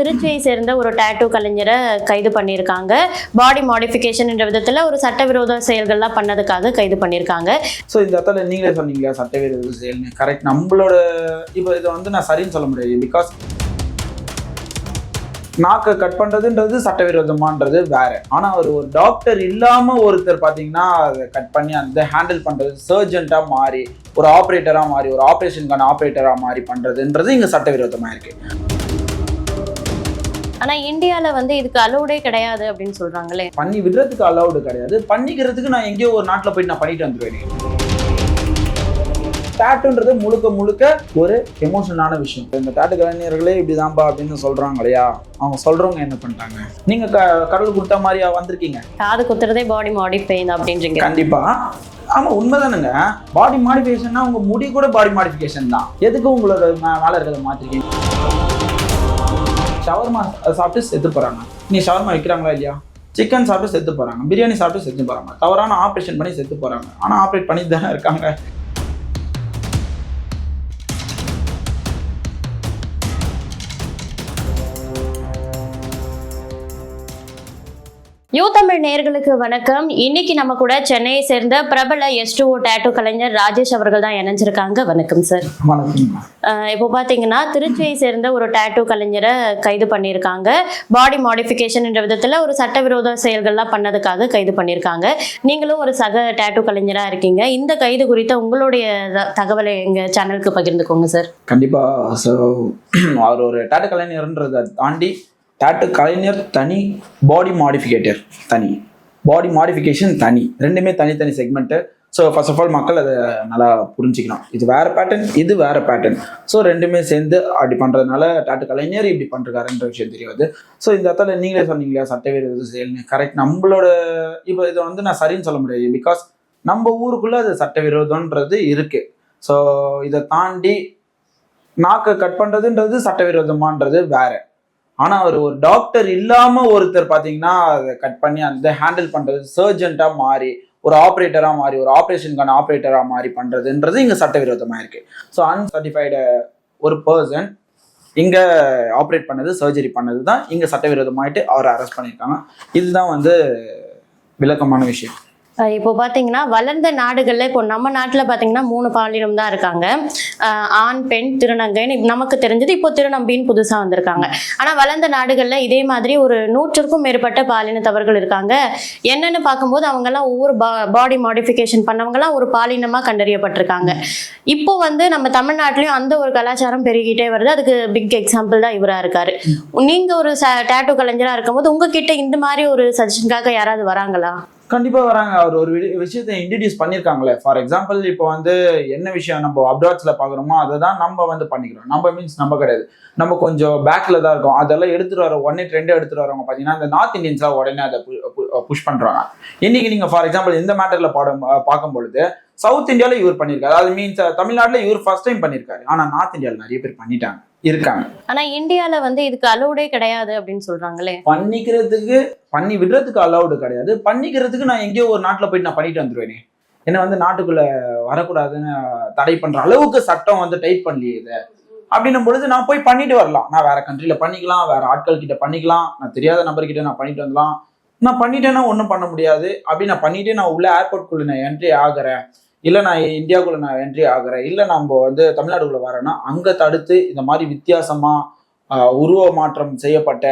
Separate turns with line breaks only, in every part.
திருச்சியை சேர்ந்த ஒரு டேட்டூ கலைஞரை கைது பண்ணியிருக்காங்க. பாடி மாடிஃபிகேஷன் என்ற விதத்தில் ஒரு சட்டவிரோத செயல்கள்லாம் பண்ணதுக்காக கைது பண்ணியிருக்காங்க.
ஸோ இந்த இடத்துல நீங்களே சொன்னீங்களா? சட்டவிரோத செயல்னு கரெக்ட் நம்மளோட இப்போ இதை வந்து நான் சரின்னு சொல்ல முடியாது. பிகாஸ் நாக்கை கட் பண்ணுறதுன்றது சட்டவிரோதமான்றது வேற. ஆனால் ஒரு ஒரு டாக்டர் இல்லாமல் ஒருத்தர் பார்த்தீங்கன்னா அதை கட் பண்ணி அந்த ஹேண்டில் பண்ணுறது சர்ஜென்ட்டாக மாறி ஒரு ஆப்ரேட்டராக மாறி ஒரு ஆப்ரேஷனுக்கான ஆப்ரேட்டராக மாறி பண்ணுறதுன்றது இங்கே சட்டவிரோதமாக இருக்கு
ஆனால் இந்தியாவில் வந்து இதுக்கு அலோடே கிடையாது அப்படின்னு சொல்கிறாங்களே
பண்ணி விடுறதுக்கு அலௌடு கிடையாது. பண்ணிக்கிறதுக்கு நான் எங்கேயோ ஒரு நாட்டில் போயிட்டு நான் பண்ணிட்டு வந்துடுவேன் டேட்டுன்றது முழுக்க முழுக்க ஒரு எமோஷனலான விஷயம். இந்த டேட்டு கலைஞர்களே இப்படிதான்பா அப்படின்னு சொல்றாங்க இல்லையா? அவங்க சொல்றவங்க என்ன பண்ணிட்டாங்க? நீங்க க கடவுள் கொடுத்த மாதிரியா வந்திருக்கீங்க?
காது குத்துறதே பாடி மாடிஃபை அப்படின்றீங்க.
கண்டிப்பா. ஆமா உண்மைதானுங்க. பாடி மாடிஃபிகேஷன்னா உங்க முடி கூட பாடி மாடிஃபிகேஷன் தான். எதுக்கு உங்களோட மேல இருக்கிறத மாத்திருக்கீங்க? ஷவர்மா சாப்பிட்டு செத்து போறாங்க. நீ ஷவர்மா விற்கிறாங்களா இல்லையா? சிக்கன் சாப்பிட்டு செத்து போறாங்க. பிரியாணி சாப்பிட்டு செத்து போறாங்க. தவறான ஆப்ரேஷன் பண்ணி செத்து போறாங்க. ஆனா ஆப்ரேட் பண்ணி தானே இருக்காங்க.
யூ தமிழ் நேயர்களுக்கு வணக்கம். இன்னைக்கு நம்ம கூட சென்னையை சேர்ந்த பிரபல எஸ் டூ டேட்டூ கலைஞர் ராஜேஷ் அவர்கள் தான் இணைஞ்சிருக்காங்க. வணக்கம் சார் இப்போ பார்த்தீங்கன்னா திருச்சியை சேர்ந்த ஒரு டேட்டூ கலைஞரை கைது பண்ணியிருக்காங்க. பாடி மாடிஃபிகேஷன் என்ற விதத்தில் ஒரு சட்டவிரோத செயல்கள்லாம் பண்ணதுக்காக கைது பண்ணியிருக்காங்க. நீங்களும் ஒரு சக டேட்டூ கலைஞராக இருக்கீங்க. இந்த கைது குறித்த உங்களுடைய தகவலை எங்கள் சேனலுக்கு பகிர்ந்துக்கோங்க சார்
கண்டிப்பா ஸோ அவர் ஒரு டேட்டு கலைஞர்ன்றதை தாண்டி டாட்டு கலைஞர் தனி பாடி மாடிஃபிகேட்டர் தனி. பாடி மாடிஃபிகேஷன் தனி. ரெண்டுமே தனித்தனி segment so first of all மக்கள் அதை நல்லா புரிஞ்சிக்கணும். இது வேறு பேட்டர்ன் இது வேறு பேட்டர்ன் ஸோ ரெண்டுமே சேர்ந்து அப்படி பண்ணுறதுனால டாட்டு கலைஞர் இப்படி பண்ணுறாருன்ற விஷயம் தெரியாது. ஸோ இந்த இடத்துல நீங்களே சொன்னீங்களா சட்டவிரோத செயல்னு. கரெக்ட் நம்மளோட இப்போ இதை வந்து நான் சரின்னு சொல்ல முடியாது. பிகாஸ் நம்ம ஊருக்குள்ளே அது சட்டவிரோதம்ன்றது இருக்குது ஸோ இதை தாண்டி நாக்கை கட் பண்ணுறதுன்றது சட்டவிரோதமான்றது வேறு. ஆனால் அவர் ஒரு டாக்டர் இல்லாமல் ஒருத்தர் பார்த்தீங்கன்னா அதை கட் பண்ணி அந்த ஹேண்டில் பண்ணுறது சர்ஜென்ட்டாக மாறி ஒரு ஆப்ரேட்டராக மாறி ஒரு ஆப்ரேஷனுக்கான ஆப்ரேட்டராக மாறி பண்ணுறதுன்றது இங்கே சட்டவிரோதமாக இருக்கு. ஸோ அன்சர்டிஃபைடு ஒரு பர்சன் இங்கே ஆப்ரேட் பண்ணது சர்ஜரி பண்ணது தான் இங்கே சட்டவிரோதமாயிட்டு அவரை அரெஸ்ட் பண்ணியிருக்காங்க. இதுதான் வந்து விளக்கமான விஷயம்.
இப்போ பார்த்தீங்கன்னா வளர்ந்த நாடுகளில் இப்போ நம்ம நாட்டில் பார்த்தீங்கன்னா மூணு பாலினம் தான் இருக்காங்க. ஆண் பெண் திருநங்கைன்னு நமக்கு தெரிஞ்சது இப்போ திருநம்பின்னு புதுசாக வந்திருக்காங்க. ஆனால் வளர்ந்த நாடுகளில் இதே மாதிரி ஒரு நூற்றுக்கும் மேற்பட்ட பாலினத்தவர்கள் இருக்காங்க. என்னன்னு பார்க்கும்போது அவங்கெல்லாம் ஒவ்வொரு பா பாடி மாடிஃபிகேஷன் பண்ணவங்கலாம் ஒரு பாலினமாக கண்டறியப்பட்டிருக்காங்க. இப்போ வந்து நம்ம தமிழ்நாட்டிலையும் அந்த ஒரு கலாச்சாரம் பெருகிட்டே வருது. அதுக்கு பிக் எக்ஸாம்பிள் தான் இவராக இருக்காரு. நீங்கள் ஒரு டேட்டூ கலைஞராக இருக்கும்போது உங்ககிட்ட இந்த மாதிரி ஒரு சஜஷனுக்காக யாராவது வராங்களா?
கண்டிப்பாக வராங்க. அவர் ஒரு விஷயத்தை இன்ட்ரடியூஸ் பண்ணியிருக்காங்களே ஃபார் எக்ஸாம்பிள் இப்போ வந்து என்ன விஷயம் நம்ம அப்ராட்ஸில் பார்க்குறோமோ அதை தான் நம்ம வந்து பண்ணிக்கிறோம். நம்ம மீன்ஸ் நம்ம கிடையாது. நம்ம கொஞ்சம் பேக்கில் தான் இருக்கோம். அதெல்லாம் எடுத்துகிட்டு வர ஒன்னே ட்ரெண்ட் எடுத்துட்டு வரவங்க பார்த்தீங்கன்னா இந்த நார்த் இந்தியன்ஸ்லாம் உடனே அதை புஷ் பண்ணுறாங்க இன்னைக்கு நீங்கள் ஃபார் எக்ஸாம்பிள் இந்த மேட்டரில் பாடம் பார்க்கும் பொழுது சவுத் இந்தியாவில் இவர் பண்ணியிருக்காரு. அது மீன்ஸ் தமிழ்நாட்டில் இவர் ஃபர்ஸ்ட் டைம் பண்ணியிருக்காரு. ஆனால் நார்த் இந்தியாவில் நிறைய பேர் பண்ணிட்டாங்க. இருக்காங்க.
ஆனா இந்தியால வந்து இதுக்கு அலோடே கிடையாது அப்படின்னு சொல்றாங்களே.
பண்ணிக்கிறதுக்கு பண்ணி விடுறதுக்கு அலௌடு கிடையாது. பண்ணிக்கிறதுக்கு நான் எங்கேயோ ஒரு நாட்டில் போயிட்டு நான் பண்ணிட்டு வந்துருவேனே. என்ன வந்து நாட்டுக்குள்ள வரக்கூடாதுன்னு தடை பண்ற அளவுக்கு சட்டம் வந்து டைட் பண்ணலையே இதை. அப்படின்னும் பொழுது நான் போய் பண்ணிட்டு வரலாம். நான் வேற கண்ட்ரில பண்ணிக்கலாம் வேற ஆட்கள் கிட்ட பண்ணிக்கலாம். நான் தெரியாத நபர் கிட்ட நான் பண்ணிட்டு வரலாம் நான் பண்ணிட்டேன்னா ஒன்றும் பண்ண முடியாது. அப்படி நான் பண்ணிட்டு நான் உள்ள ஏர்போர்ட்குள்ள நான் என்ட்ரி ஆகுறேன். இல்லை நான் இந்தியாவுக்குள்ள நான் என்ட்ரி ஆகிறேன். இல்லை நம்ம வந்து தமிழ்நாடுக்குள்ள வரேன்னா அங்கே தடுத்து இந்த மாதிரி வித்தியாசமாக உருவ மாற்றம் செய்யப்பட்ட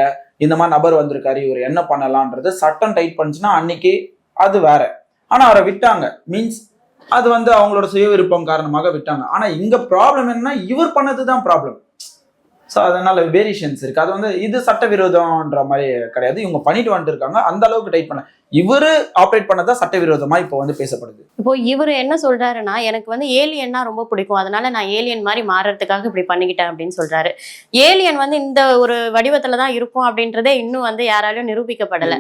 இந்த மாதிரி நபர் வந்திருக்காரு இவர் என்ன பண்ணலான்றது சட்டம் டைட் பண்ணுச்சுன்னா அன்னைக்கு அது வேற. ஆனால் அவரை விட்டாங்க. மீன்ஸ் அது வந்து அவங்களோட சுய விருப்பம் காரணமாக விட்டாங்க. ஆனால் இங்கே ப்ராப்ளம் என்னன்னா இவர் பண்ணது தான் ப்ராப்ளம் ஸோ அதனால வேரியேஷன்ஸ் இருக்கு. அது வந்து இது சட்டவிரோதம்ன்ற மாதிரி கிடையாது. இவங்க பண்ணிட்டு வந்துட்டு இருக்காங்க அந்த அளவுக்கு டைட் பண்ண இவரு ஆப்ரேட் பண்ணதான் சட்டவிரோதமா இப்போ வந்து பேசப்படுது?
இப்போ இவர் என்ன சொல்றாருன்னா எனக்கு வந்து ஏலியன்னா ரொம்ப பிடிக்கும். அதனால நான் ஏலியன் மாதிரி மாறுறதுக்காக இப்படி பண்ணிக்கிட்டேன் அப்படின்னு சொல்றாரு. ஏலியன் வந்து இந்த ஒரு வடிவத்துல தான் இருக்கும் அப்படின்றதே இன்னும் வந்து யாராலையும் நிரூபிக்கப்படல.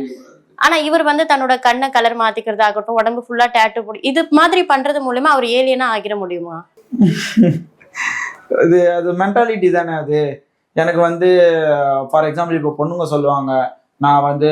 ஆனா இவர் வந்து தன்னோட கண்ணை கலர் மாத்திக்கிறதாகட்டும் உடம்பு ஃபுல்லா டேட்டு போடி இது மாதிரி பண்றது மூலமா அவர் ஏலியனா ஆகிட முடியுமா?
அது அது மென்டாலிட்டி தானே அது. எனக்கு வந்து ஃபார் எக்ஸாம்பிள் இப்போ பொண்ணுங்க சொல்லுவாங்க நான் வந்து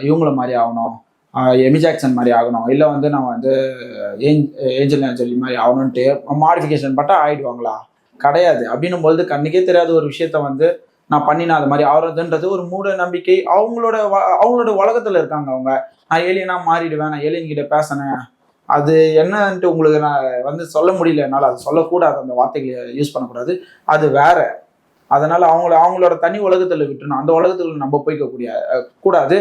இவங்கள மாதிரி ஆகணும். எமி ஜாக்சன் மாதிரி ஆகணும். இல்லை வந்து நான் வந்து ஏஞ்- ஏஞ்சல் ஏஞ்சலி மாதிரி ஆகணும்ன்ட்டு மாடிஃபிகேஷன் பட்டா ஆயிடுவாங்களா? கிடையாது. அப்படின்னும் பொழுது கண்ணுக்கே தெரியாத ஒரு விஷயத்த வந்து நான் பண்ணினா அது மாதிரி ஆகிறதுன்றது ஒரு மூட நம்பிக்கை. அவங்களோட வ- அவங்களோட உலகத்துல இருக்காங்க அவங்க. நான் ஏலியனா மாறிடுவேன் நான் ஏலியன் கிட்ட பேசினேன். அது என்னன்ட்டு உங்களுக்கு நான் வந்து சொல்ல முடியல. என்னால் அது சொல்லக்கூடாது. அந்த வார்த்தைகளை யூஸ் பண்ணக்கூடாது. அது வேற. அதனால அவங்கள அவங்களோட தனி உலகத்துல விட்டுணும் அந்த உலகத்துல நம்ம போய்க்க கூடிய கூடாது.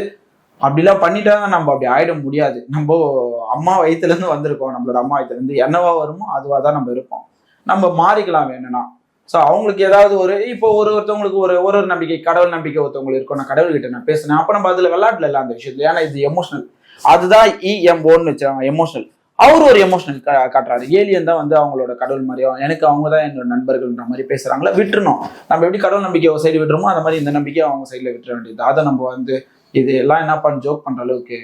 அப்படிலாம் பண்ணிட்டா நம்ம அப்படி ஆயிட முடியாது. நம்ம அம்மா வயிற்றுலேருந்து வந்திருக்கோம். நம்மளோட அம்மா வயித்துல இருந்து என்னவா வருமோ அதுவா தான் நம்ம இருப்போம். நம்ம மாறிக்கலாம் வேணும்னா. ஸோ அவங்களுக்கு ஏதாவது ஒரு இப்போ ஒரு ஒருத்தவங்களுக்கு ஒரு ஒரு ஒரு நம்பிக்கை கடவுள் நம்பிக்கை ஒருத்தவங்களுக்கு இருக்கும். நான் கடவுள்கிட்ட நான் பேசினேன். அப்போ நம்ம அதில் விளையாடல இல்லை அந்த விஷயத்துல. ஏன்னா இது எமோஷனல் அதுதான் இஎம்ஓன்னு வச்சாங்க எமோஷனல் அவர் ஒரு எமோஷனல் காட்டுறாரு. ஏலியன் தான் வந்து அவங்களோட கடவுள் மாதிரியும் எனக்கு அவங்க தான் என்னோட நண்பர்கள்ன்ற மாதிரி பேசுறாங்களா? விட்டுருணும் நம்ம எப்படி கடவுள் நம்பிக்கை ஒரு சைடு விட்டுறோமோ அந்த மாதிரி இந்த நம்பிக்கையை அவங்க சைடில் விட்டுற வேண்டியது. அதை நம்ம வந்து இது எல்லாம் என்ன பண்ண ஜோக் பண்ற அளவுக்கு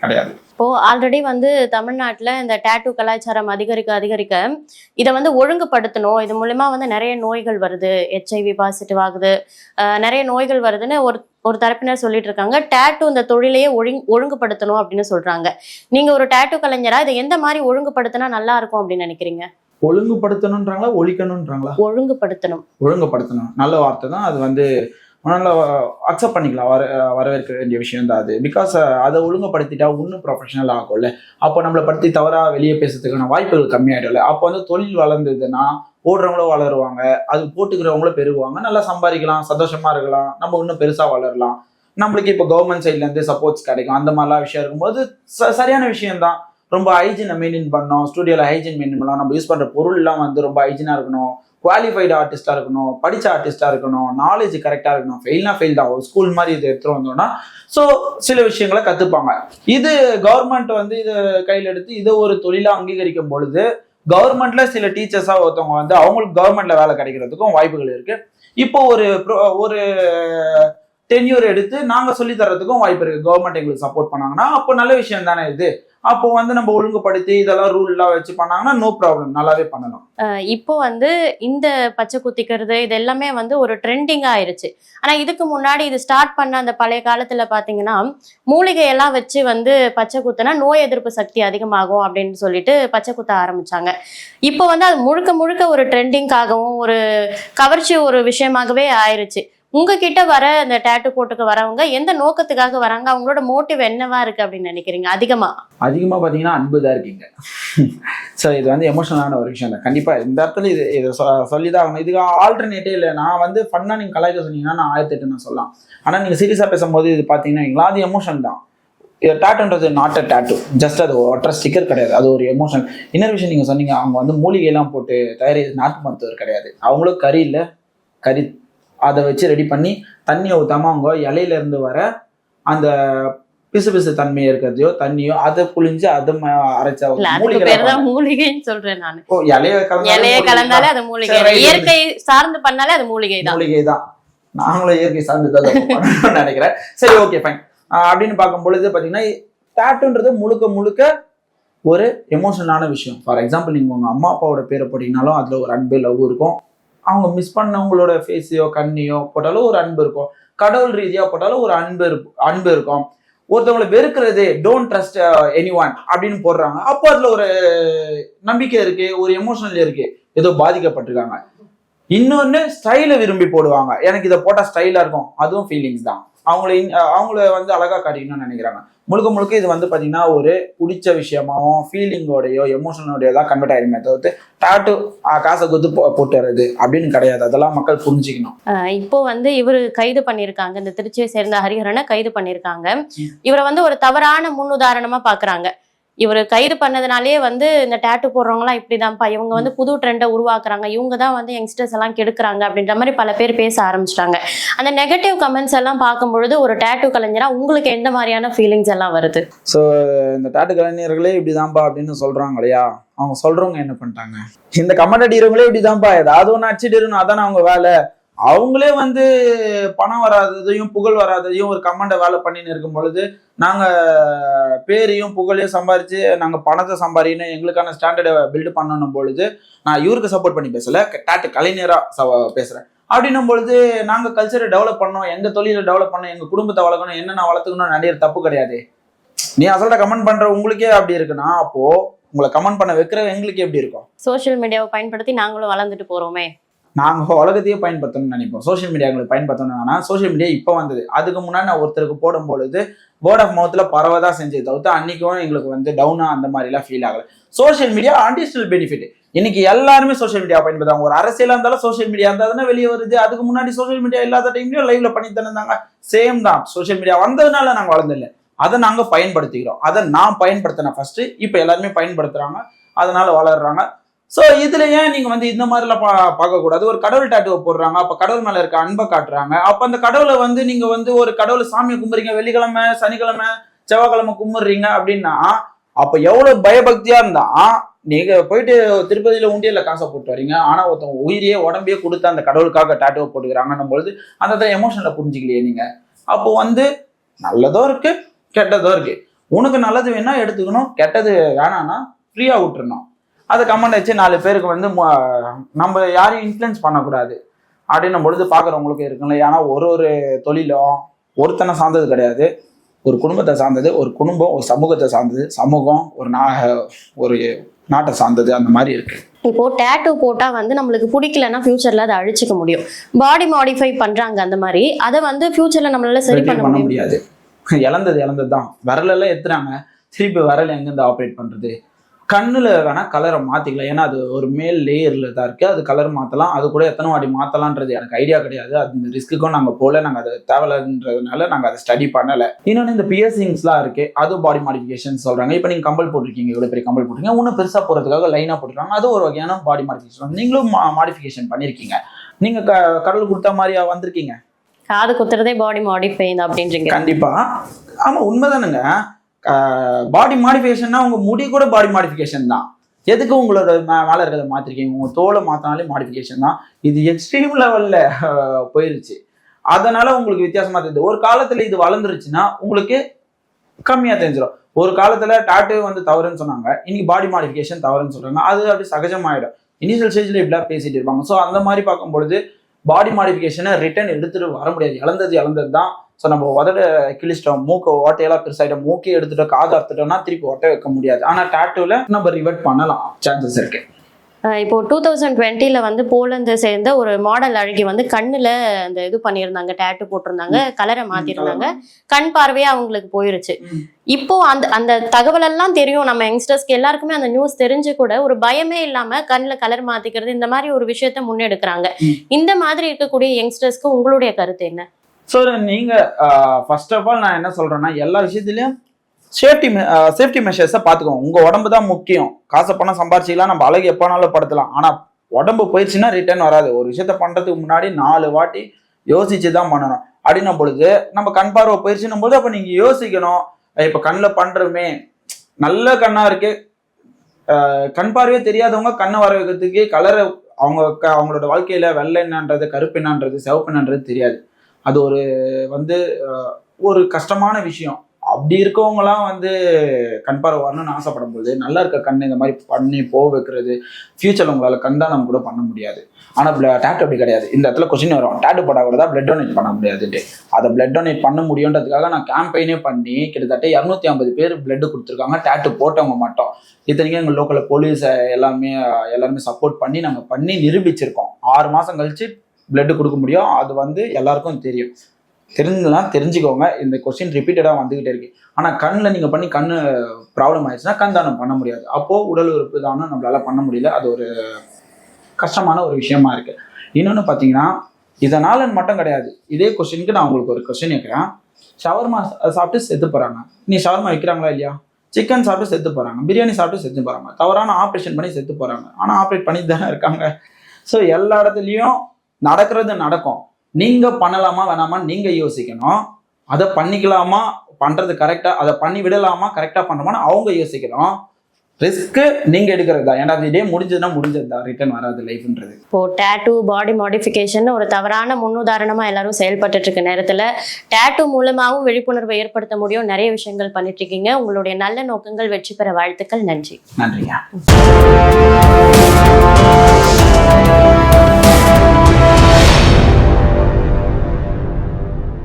கிடையாது.
இப்போ ஆல்ரெடி வந்து தமிழ்நாட்டுல இந்த டேட்டூ கலாச்சாரம் அதிகரிக்க அதிகரிக்க இதை வந்து ஒழுங்குபடுத்தணும். இது மூலமா வந்து நிறைய நோய்கள் வருது. ஹெச்ஐவி பாசிட்டிவ் ஆகுது. அஹ் நிறைய நோய்கள் வருதுன்னு ஒரு ஒரு தரப்பினர் சொல்லிட்டு இருக்காங்க. டேட்டூ இந்த தொழிலையே ஒழுங்கு ஒழுங்குபடுத்தணும் அப்படின்னு சொல்றாங்க. நீங்க ஒரு டேட்டூ கலைஞரா இதை எந்த மாதிரி ஒழுங்குபடுத்தினா நல்லா இருக்கும் அப்படின்னு நினைக்கிறீங்க?
ஒழுங்குபடுத்தணுன்றாங்களா ஒழிக்கணுன்றாங்களா
ஒழுங்குபடுத்தணும்.
ஒழுங்குபடுத்தணும். நல்ல வார்த்தை தான். அது வந்து நல்லா அக்செப்ட் பண்ணிக்கலாம் வர வரவேற்க வேண்டிய விஷயம் தான் அது. பிகாஸ் அதை ஒழுங்குபடுத்திட்டா இன்னும் ப்ரொஃபஷனல் ஆகும்ல அப்போ நம்மளை பற்றி தவறாக வெளியே பேசுறதுக்கான வாய்ப்புகள் கம்மியாயிடும்ல. அப்போ வந்து தொழில் வளர்ந்ததுன்னா ஓடுறவங்களும் வளருவாங்க அது போட்டுக்கிறவங்களும் பெருகுவாங்க. நல்லா சம்பாதிக்கலாம் சந்தோஷமா இருக்கலாம் நம்ம இன்னும் பெருசாக வளரலாம். நம்மளுக்கு இப்போ கவர்மெண்ட் சைட்லேருந்து சப்போர்ட்ஸ் கிடைக்கும். அந்த மாதிரிலாம் விஷயம் இருக்கும்போது ச சரியான விஷயம்தான் ரொம்ப ஹைஜீனை மெயின்டைன் பண்ணணும் ஸ்டுடியோவில் ஹைஜீன் மெயின்டைன் பண்ணலாம் நம்ம யூஸ் பண்ணுற பொருள்லாம் வந்து ரொம்ப ஹைஜீனாக இருக்கணும். குவாலிஃபைடு ஆர்டிஸ்ட்டாக இருக்கணும் படித்த ஆர்டிஸ்டாக இருக்கணும் நாலேஜ் கரெக்டாக இருக்கணும் ஃபெயில்னா ஃபெயில் தான். ஒரு ஸ்கூல் மாதிரி இது எடுத்துகிட்டு வந்தோம்னா ஸோ சில விஷயங்களை கற்றுப்பாங்க இது கவர்மெண்ட் வந்து இதை கையில் எடுத்து இதை ஒரு தொழிலாக அங்கீகரிக்கும் பொழுது கவர்மெண்ட்ல சில டீச்சர்ஸாக ஒருத்தவங்க வந்து அவங்களுக்கு கவர்மெண்ட்ல வேலை கிடைக்கிறதுக்கும் வாய்ப்புகள் இருக்கு. இப்போ ஒரு ஒரு டென்யூர் எடுத்து நாங்க சொல்லி தர்றதுக்கும் வாய்ப்பு இருக்கு. கவர்மெண்ட் எங்களுக்கு சப்போர்ட் பண்ணாங்கன்னா அப்போ நல்ல விஷயம் தானே இது. அப்போ வந்து நம்ம ஒழுங்குபடுத்தி இதெல்லாம் ரூல் எல்லாம் வச்சு பண்ணாங்கன்னா நோ ப்ராப்ளம் நல்லாவே பண்ணலாம்.
இப்போ வந்து இந்த பச்சை குத்திக்கிறது இது எல்லாமே வந்து ஒரு ட்ரெண்டிங் ஆயிருச்சு. ஆனா இதுக்கு முன்னாடி இது ஸ்டார்ட் பண்ண அந்த பழைய காலத்துல பாத்தீங்கன்னா மூலிகையெல்லாம் வச்சு வந்து பச்சை குத்துனா நோய் எதிர்ப்பு சக்தி அதிகமாகும் அப்படின்னு சொல்லிட்டு பச்சை குத்த ஆரம்பிச்சாங்க. இப்போ வந்து அது முழுக்க முழுக்க ஒரு ட்ரெண்டிங்காகவும் ஒரு கவர்ச்சி ஒரு விஷயமாகவே ஆயிருச்சு. உங்ககிட்ட வர இந்த டேட்டு போட்டுக்கு வரவங்க எந்த நோக்கத்துக்காக வராங்க? அவங்களோட மோட்டிவ் என்னவா இருக்கு அப்படின்னு நினைக்கிறீங்க? அதிகமா?
அதிகமாக பார்த்தீங்கன்னா அன்பு தான் இருக்கீங்க. ஸோ இது வந்து எமோஷனலான ஒரு விஷயம் தான். கண்டிப்பாக இந்த இடத்துல இது இதை சொல்லி தான் ஆகணும். இதுக்கு ஆல்டர்னேட்டே இல்லை. நான் வந்து ஃபன்னாக நீங்கள் கலாய்க்க சொன்னீங்கன்னா நான் ஆயிரத்தி எட்டு நான் சொல்லலாம். ஆனால் நீங்கள் சீரியஸா பேசும்போது இது பார்த்தீங்கன்னா வைங்களேன், அது எமோஷன் தான். இது டேட்டுன்றது நாட் அ டேட்டு ஜஸ்ட் அது ஒற்ற ஸ்டிக்கர் கிடையாது. அது ஒரு எமோஷன் இன்னொரு விஷயம் நீங்கள் சொன்னீங்க அவங்க வந்து மூலிகையெல்லாம் போட்டு தயாரி நாட்டு மருத்துவர் கிடையாது. அவங்களும் கறி இல்லை. கறி அதை வச்சு ரெடி பண்ணி தண்ணியை ஊற்றாம அவங்க இலையில இருந்து வர அந்த பிசு பிசு தன்மை இருக்கிறதையோ தண்ணியோ அதை புழிஞ்சு அதை அரைச்ச
மூலிகைன்னு சொல்றேன் நான்.
ஓ, இலைய கலந்தாலும்
இலைய
மூலிகை
கலந்தாலே. அது. இயற்கை சார்ந்து பண்ணாலே அது மூலிகை தான்.
மூலிகை தான். நாங்களும் இயற்கை சார்ந்து தான் நினைக்கிறேன். சரி ஓகே ஃபைன் அப்படின்னு பார்க்கும் பொழுது பார்த்தீங்கன்னா டேட்டுன்றது முழுக்க முழுக்க ஒரு எமோஷனலான விஷயம். ஃபார் எக்ஸாம்பிள் நீங்கள் உங்கள் அம்மா அப்பாவோட பேரை போட்டிங்கனாலும் அதில் ஒரு அன்பு லவ் இருக்கும். அவங்க மிஸ் பண்ணவங்களோட ஃபேஸையோ கண்ணையோ போட்டாலும் ஒரு அன்பு இருக்கும். கடவுள் ரீதியாக போட்டாலும் ஒரு அன்பு இருக்கும் அன்பு இருக்கும். ஒருத்தவங்களை வெறுக்கிறது டோன்ட் ட்ரஸ்ட் எனி ஒன் அப்படின்னு போடுறாங்க. அப்போ அதில் ஒரு நம்பிக்கை இருக்கு ஒரு எமோஷனல் இருக்கு. ஏதோ பாதிக்கப்பட்டிருக்காங்க. இன்னொன்னு ஸ்டைலை விரும்பி போடுவாங்க. எனக்கு இதை போட்டா ஸ்டைலா இருக்கும். அதுவும் ஃபீலிங்ஸ் தான். அவங்கள அவங்கள வந்து அழகா காட்டிக்கணும்னு நினைக்கிறாங்க. முழுக்க முழுக்க இது வந்து பாத்தீங்கன்னா ஒரு பிடிச்ச விஷயமாவும் ஃபீலிங்கோடையோ எமோஷனோடையோ தான் கன்வெர்ட் ஆயிருமே தவிர்த்து டாட்டு காசை கொடுத்து போ- போட்டு வர்றது அப்படின்னு கிடையாது. அதெல்லாம் மக்கள் புரிஞ்சுக்கணும்.
இப்போ வந்து இவரு கைது பண்ணியிருக்காங்க. இந்த திருச்சியை சேர்ந்த ஹரிஹரனை கைது பண்ணியிருக்காங்க. இவரை வந்து ஒரு தவறான முன்னுதாரணமா பாக்குறாங்க. இவர் கைது பண்ணதுனாலே வந்து இந்த டேட்டு போடுறவங்களாம் இப்படிதான்ப்பா. இவங்க வந்து புது ட்ரெண்டை உருவாக்குறாங்க. இவங்க தான் வந்து யங்ஸ்டர்ஸ் எல்லாம் கெடுக்குறாங்க அப்படின்ற மாதிரி பல பேர் பேச ஆரம்பிச்சிட்டாங்க. அந்த நெகட்டிவ் கமெண்ட்ஸ் எல்லாம் பார்க்கும் பொழுது ஒரு டேட்டு கலைஞரா உங்களுக்கு எந்த மாதிரியான ஃபீலிங்ஸ் எல்லாம் வருது?
ஸோ இந்த டேட்டு கலைஞர்களே இப்படிதான்ப்பா அப்படின்னு சொல்றாங்க இல்லையா? அவங்க சொல்றவங்க என்ன பண்ணிட்டாங்க? இந்த கமெண்ட் அடிக்கிறவங்களே இப்படிதான்ப்பா. ஏதாவது ஒன்று அடிச்சிட்டு இருக்கணும். அதானே அவங்க வேலை. அவங்களே வந்து பணம் வராததையும் புகழ் வராததையும் ஒரு கமெண்டை வேலை பண்ணின்னு இருக்கும் பொழுது நாங்க பேரையும் புகழையும் சம்பாரிச்சு நாங்க பணத்தை சம்பாரின்னு எங்களுக்கான ஸ்டாண்டர்டை பில்டு பண்ணணும் பொழுது நான் இவருக்கு சப்போர்ட் பண்ணி பேசல. டாட்டு கலைஞரா ச- பேசுறேன். அப்படின்னும் பொழுது நாங்க கல்ச்சரை டெவலப் பண்ணோம். எங்க தொழிலை டெவலப் பண்ணோம். எங்க குடும்பத்தை வளர்க்கணும். என்ன நான் வளர்த்துக்கணும் நிறைய தப்பு கிடையாது. நீ அசல்ட்ட கமெண்ட் பண்ற உங்களுக்கே அப்படி இருக்குன்னா அப்போ உங்களை கமெண்ட் பண்ண வைக்கிற எங்களுக்கு எப்படி இருக்கும்?
சோஷியல் மீடியாவை பயன்படுத்தி நாங்களும் வளர்ந்துட்டு போறோமே.
நாங்கள் உலகத்தையே பயன்படுத்தணும்னு நினைப்போம். சோஷியல் மீடியா எங்களுக்கு பயன்படுத்தணும்னா சோஷியல் மீடியா இப்போ வந்தது. அதுக்கு முன்னாடி நான் ஒருத்தருக்கு போடும் பொழுது வேர்ட் ஆஃப் மவுத்தில் பரவ செஞ்சது தவிர்த்து அன்றைக்கும் எங்களுக்கு வந்து டவுனாக அந்த மாதிரிலாம் ஃபீல் ஆகல. சோஷியல் மீடியா அடிஷனல் பெனிஃபிட் இன்னைக்கு எல்லாருமே சோஷியல் மீடியா பயன்படுத்தாங்க ஒரு அரசியலாக இருந்தாலும் சோஷியல் மீடியா இருந்தால் தானே வெளியே வருது. அதுக்கு முன்னாடி சோஷியல் மீடியா இல்லாத டைம்லயும் லைவ்ல பண்ணி தானே இருந்தாங்க. சேம் தான். சோஷியல் மீடியா வந்ததுனால நாங்கள் வளர்ந்தில்லை அதை நாங்கள் பயன்படுத்திக்கிறோம். அதை நான் பயன்படுத்தினேன் ஃபர்ஸ்ட் இப்போ எல்லாருமே பயன்படுத்துறாங்க. அதனால வளர்றாங்க. ஸோ இதுல ஏன் நீங்க வந்து இந்த மாதிரிலாம் பா பார்க்கக்கூடாது? ஒரு கடவுள் டாட்டுவை போடுறாங்க அப்ப கடவுள் மேல இருக்க அன்பை காட்டுறாங்க. அப்ப அந்த கடவுளை வந்து நீங்க வந்து ஒரு கடவுளை சாமியை கும்பிடுறீங்க வெள்ளிக்கிழமை சனிக்கிழமை செவ்வாய்க்கிழமை கும்பிடுறீங்க அப்படின்னா அப்ப எவ்வளவு பயபக்தியா இருந்தா நீங்க போயிட்டு திருப்பதியில உண்டியல்ல காசை போட்டு வரீங்க. ஆனா ஒருத்தவங்க உயிரையே உடம்பையே கொடுத்து அந்த கடவுளுக்காக டாட்டுவை போட்டுக்கிறாங்கன்னும் பொழுது அந்த எமோஷனில் புரிஞ்சுக்கலையே நீங்க. அப்போ வந்து நல்லதோ இருக்கு கெட்டதோ இருக்கு. உனக்கு நல்லது வேணா எடுத்துக்கணும் கெட்டது வேணாம்னா ஃப்ரீயா விட்டுறணும். அதை கமெண்ட் வச்சு நாலு பேருக்கு வந்து நம்ம யாரையும் இன்ஃப்ளூயன்ஸ் பண்ணக்கூடாது. அப்படின்னும் பொழுது பார்க்குறவங்களுக்கு இருக்குல்ல ஏன்னா ஒரு ஒரு தொழிலும் ஒருத்தனை சார்ந்தது கிடையாது. ஒரு குடும்பத்தை சார்ந்தது ஒரு குடும்பம் ஒரு சமூகத்தை சார்ந்தது சமூகம் ஒரு நா ஒரு நாட்டை சார்ந்தது அந்த மாதிரி இருக்கு.
இப்போ டேட்டூ போட்டா வந்து நம்மளுக்கு பிடிக்கலன்னா ஃபியூச்சர்ல அதை அழிச்சிக்க முடியும். பாடி மாடிஃபை பண்றாங்க அந்த மாதிரி அதை வந்து ஃபியூச்சர்ல நம்மளால சரி பண்ண
முடியாது. இழந்தது இழந்தது தான் விரலெல்லாம் எத்துறாங்க. திருப்பி விரல் எங்கேருந்து ஆப்ரேட் பண்றது? கண்ணுல வேணா கலரை மாத்திக்கலாம். ஏன்னா அது ஒரு மேல் லேயர்ல தான் இருக்கு. அது கலர் மாத்தலாம். அது கூட எத்தனை வாட்டி மாத்தலான்றது எனக்கு ஐடியா கிடையாது. அந்த ரிஸ்க்குக்கும் நாங்க போல நாங்க அதை தேவையில்லைன்றதுனால நாங்க அதை ஸ்டடி பண்ணல. இன்னொன்று இந்த பியர்சிங்ஸ்லாம் இருக்கு. அது பாடி மாடிஃபிகேஷன் சொல்றாங்க. இப்போ நீங்க கம்பல் போட்டிருக்கீங்க. இவ்வளவு பெரிய கம்பல் போட்டிருக்கீங்க. இன்னும் பெருசா போறதுக்காக லைனா போட்டுருக்காங்க. அது ஒரு வகையான பாடி மாடிஃபிகேஷன் நீங்களும் மாடிஃபிகேஷன் பண்ணிருக்கீங்க. நீங்க க- கடவுள் கொடுத்த மாதிரியா வந்திருக்கீங்க?
காது குத்துறதே பாடி மாடிஃபை அப்படின்றீங்க.
கண்டிப்பா. ஆமா உண்மைதானுங்க. பாடி மாடிஃபிகேஷன்னா உங்க முடி கூட பாடி மாடிஃபிகேஷன் தான். எதுக்கு உங்களோட மே- மேல இருக்கிறத மாத்திருக்கீங்க? உங்க தோலை மாத்தினாலே மாடிஃபிகேஷன் தான். இது எக்ஸ்ட்ரீம் லெவல்ல போயிருச்சு. அதனால உங்களுக்கு வித்தியாசமா தெரிஞ்சது ஒரு காலத்துல இது வளர்ந்துருச்சுன்னா உங்களுக்கு கம்மியா தெரிஞ்சிடும் ஒரு காலத்துல டாட்டு வந்து தவறுன்னு சொன்னாங்க. இன்னைக்கு பாடி மாடிஃபிகேஷன் தவறுன்னு சொல்றாங்க. அது அப்படி சகஜமாயிடும். இனிஷியல் ஸ்டேஜ்ல இப்படிலாம் பேசிட்டு இருப்பாங்க. ஸோ அந்த மாதிரி பார்க்கும் பொழுது பாடி மாடிஃபிகேஷனை ரிட்டர்ன் எடுத்துட்டு வர முடியாது. இழந்தது இழந்தது தான் ஸோ நம்ம உதட கிழிச்சிட்டோம். மூக்க ஓட்டையெல்லாம் பெருசாயிட்டோம். மூக்கே எடுத்துட்டோம். காது அறுத்துட்டோம்னா திருப்பி ஒட்ட வைக்க முடியாது. ஆனா டாட்டூல நம்ம ரிவர்ட் பண்ணலாம். சான்சஸ் இருக்கு.
இப்போ டூ தௌசண்ட் டுவெண்ட்டில வந்து போலந்து சேர்ந்த ஒரு மாடல் அழகி வந்து கண்ணுல அந்த இது பண்ணியிருந்தாங்க டேட்டு போட்டிருந்தாங்க கலரை மாத்திருந்தாங்க. கண் பார்வையே அவங்களுக்கு போயிருச்சு. இப்போ அந்த அந்த தகவல் எல்லாம் தெரியும். நம்ம யங்ஸ்டர்ஸ்க்கு எல்லாருக்குமே அந்த நியூஸ் தெரிஞ்சு கூட ஒரு பயமே இல்லாம கண்ணுல கலர் மாத்திக்கிறது இந்த மாதிரி ஒரு விஷயத்த முன்னெடுக்கிறாங்க. இந்த மாதிரி இருக்கக்கூடிய யங்ஸ்டர்ஸ்க்கு உங்களுடைய கருத்து என்ன?
ஸோ நீங்கள் ஃபர்ஸ்ட் ஆஃப் ஆல் நான் என்ன சொல்கிறேன்னா எல்லா விஷயத்துலையும் சேஃப்டி சேஃப்டி மெஷர்ஸை பார்த்துக்கோங்க உங்கள் உடம்பு தான் முக்கியம். காசை பணம் சம்பாரிச்சிக்கலாம் நம்ம அழகு எப்போனாலும் படுத்தலாம். ஆனால் உடம்பு போயிடுச்சுன்னா ரிட்டர்ன் வராது. ஒரு விஷயத்த பண்ணுறதுக்கு முன்னாடி நாலு வாட்டி யோசிச்சு தான் பண்ணணும். அப்படின்னும் பொழுது நம்ம கண் பார்வை போயிடுச்சுன்னும் போது அப்போ நீங்கள் யோசிக்கணும். இப்போ கண்ணில் பண்ணுறோமே நல்ல கண்ணாக இருக்கு. கண் பார்வையே தெரியாதவங்க கண்ணை வர வைக்கிறதுக்கு கலரை அவங்க க- அவங்களோட வாழ்க்கையில் வெள்ளை என்னன்றது கருப்பு என்னன்றது சிவப்பு என்னன்றது தெரியாது. அது ஒரு வந்து ஒரு கஷ்டமான விஷயம். அப்படி இருக்கவங்கலாம் வந்து கண் பார்வை வரணும்னு ஆசைப்படும் போது நல்லா இருக்க கண் இந்த மாதிரி பண்ணி போக வைக்கிறது ஃபியூச்சர்ல உங்களால நம்ம கூட பண்ண முடியாது. ஆனால் டேட்டு அப்படி கிடையாது. இந்த இடத்துல கொஸ்டின் வரும். டேட்டு போட கூட தான் பிளட் டொனேட் பண்ண முடியாதுன்ட்டு. அதை பிளட் டொனேட் பண்ண முடியுன்றதுக்காக நான் கேம்பெயினே பண்ணி கிட்டத்தட்ட இரநூத்தி ஐம்பது பேர் பிளட் கொடுத்துருக்காங்க. டேட்டு போட்டவங்க மட்டும். இத்தனைக்கும் எங்கள் லோக்கலில் போலீஸ் எல்லாமே எல்லாருமே சப்போர்ட் பண்ணி நாங்கள் பண்ணி நிரூபிச்சிருக்கோம். ஆறு மாதம் கழிச்சு பிளட் கொடுக்க முடியும். அது வந்து எல்லாருக்கும் தெரியும். தெரிஞ்சதுலாம் தெரிஞ்சுக்கோங்க. இந்த கொஸ்டின் ரிப்பீட்டடாக வந்துகிட்டே இருக்கு. ஆனால் கண்ணில் நீங்கள் பண்ணி கண் ப்ராப்ளம் ஆயிடுச்சுன்னா கண் தானம் பண்ண முடியாது. அப்போது உடல் உறுப்பு தானம் நம்மளால பண்ண முடியல. அது ஒரு கஷ்டமான ஒரு விஷயமா இருக்கு. இன்னொன்று பார்த்தீங்கன்னா இதனால மட்டும் கிடையாது. இதே கொஸ்டினுக்கு நான் உங்களுக்கு ஒரு கொஸ்டின் கேட்குறேன் ஷவர்மா சாப்பிட்டு செத்து போகிறாங்க நீ ஷவர்மா விற்கிறாங்களா இல்லையா? சிக்கன் சாப்பிட்டு செத்து போகிறாங்க பிரியாணி சாப்பிட்டு செத்து போகிறாங்க தவறான ஆப்ரேஷன் பண்ணி செத்து போகிறாங்க ஆனால் ஆப்ரேட் பண்ணி தானே இருக்காங்க. ஸோ எல்லா இடத்துலையும் நடக்கிறது நடக்கும். நீங்க பண்ணலாமா வேணாமா நீங்க யோசிக்கணும். அதை பண்ணிக்கலாமா? பண்றது கரெக்டா அதை பண்ணி விடலாமா? கரெக்டா பண்ணணுமான்னு அவங்க யோசிக்கணும். ரிஸ்க் நீங்க எடுக்கிறது? தான் ஏன்னா இதே முடிஞ்சதுன்னா முடிஞ்சது தான் ரிட்டர்ன் வராது லைஃப்ன்றது
இப்போ டேட்டூ பாடி மாடிஃபிகேஷன் ஒரு தவறான முன்னுதாரணமா எல்லாரும் செயல்பட்டுட்டு இருக்க நேரத்துல டேட்டூ மூலமாவும் விழிப்புணர்வை ஏற்படுத்த முடியும். நிறைய விஷயங்கள் பண்ணிட்டு இருக்கீங்க உங்களுடைய நல்ல நோக்கங்கள் வெற்றி பெற வாழ்த்துக்கள். நன்றி.
நன்றிங்க.